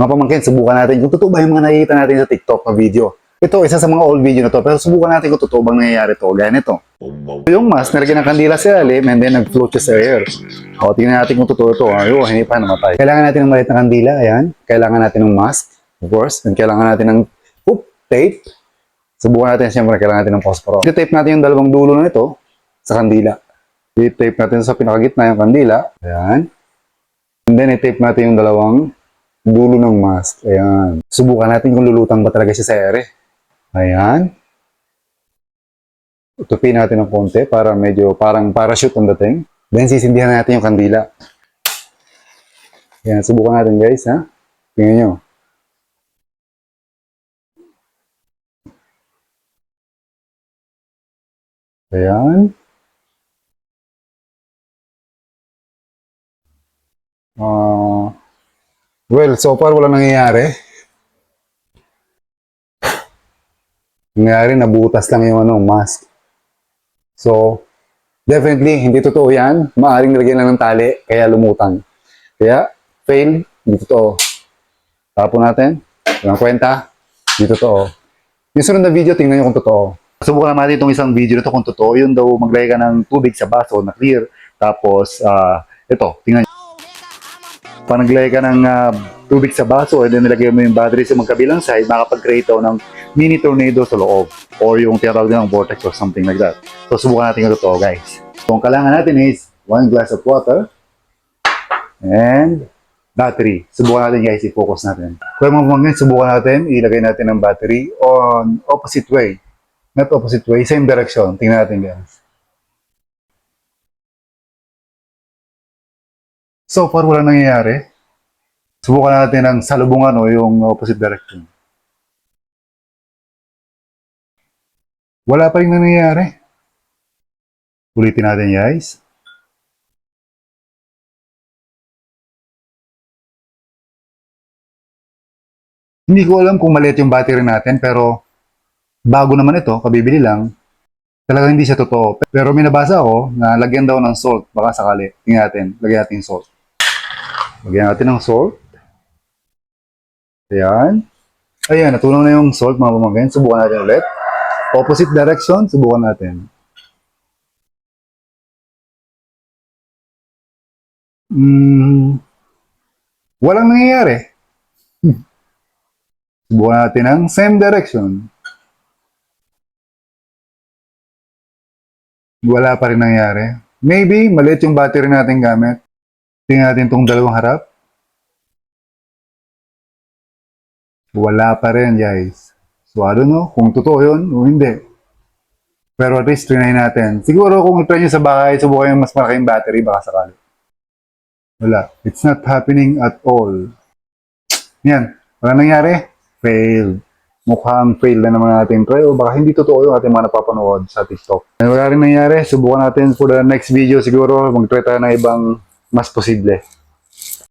Mga pamangkin, subukan natin kung totoo ba yung mga nakikita natin sa TikTok na video. Ito, isa sa mga old video na to, pero subukan natin kung totoo bang nangyayari to. Gaya nito. Yung mask, nilagyan ng kandila sa ilalim and then nag-float siya sa air. O, tingnan natin kung totoo ito. Ayun, hindi pa namatay. Kailangan natin ng maliit na kandila, ayan. Kailangan natin ng mask, of course. And kailangan natin ng hoop, tape. Subukan natin, siyempre, kailangan natin ng phosphor. I-tape natin yung dalawang dulo na ito sa kandila. I-tape natin sa pinakagitna yung kandila. Ayan. And then, i-tape natin yung dalawang dulo ng mask. Ayan. Subukan natin kung lulutang ba talaga siya sa ere. Ayan. Utupin natin ng konti para medyo parang parachute ang dating. Then, sisindihan natin yung kandila. Ayan, subukan natin guys, ha? Tingnan nyo. Ayan. Ah, well, so far wala nangyayari. Nangyayari, nabutas lang yung ano, mask. So, definitely, hindi totoo yan. Maaring nilagyan lang ng tali, kaya lumutang. Kaya, fail, hindi totoo. Tapon natin, walang kwenta, hindi totoo. Yung sunod na video, tingnan nyo kung totoo. Subukan natin itong isang video na to kung totoo. Yun daw, maglagay ka ng tubig sa baso na clear. Tapos, ah, ito, tingnan nyo. Pag ka ng ah, tubig sa baso and then nilagay mo yung battery sa magkabilang side, makapag-create ng mini tornado sa loob or yung tinatawag nilang vortex or something like that. So, subukan natin yung totoo, guys. So, ang kailangan natin is one glass of water and battery. Subukan natin, guys, i-focus natin. Kaya mga pamangkin, subukan natin, ilagay natin ang battery on opposite way. Not opposite way, same direction. Tingnan natin, guys. So far, wala nangyayari. Subukan natin ang salubungan o yung opposite direction. Wala pa rin nangyayari. Ulitin natin, guys. Hindi ko alam kung maliit yung battery natin, pero bago naman ito, kabibili lang, talagang hindi siya totoo. Pero may nabasa ako na lagyan daw ng salt, baka sakali. Tingnan natin, lagyan natin salt. Lagyan natin ng salt. Ayan. Ayan, natunaw na yung salt mga pamangkin. Subukan natin ulit. Opposite direction, subukan natin. Hmm. Walang nangyayari. Subukan natin ang same direction. Wala pa rin nangyari. Maybe, maliit yung battery natin gamit. Tingnan natin itong dalawang harap. Wala pa rin, guys. So, I don't know kung totoo yun o hindi. Pero at least, trinay natin. Siguro kung try nyo sa bahay, subukan yung mas malaking battery, baka sakali. Wala. It's not happening at all. Yan. Wala nangyari? Failed. Mukhang fail na naman natin try o baka hindi totoo yung ating mga napapanood sa TikTok. And wala rin nangyari. Subukan natin for the next video siguro. Mag-try tayo ng ibang mas posible.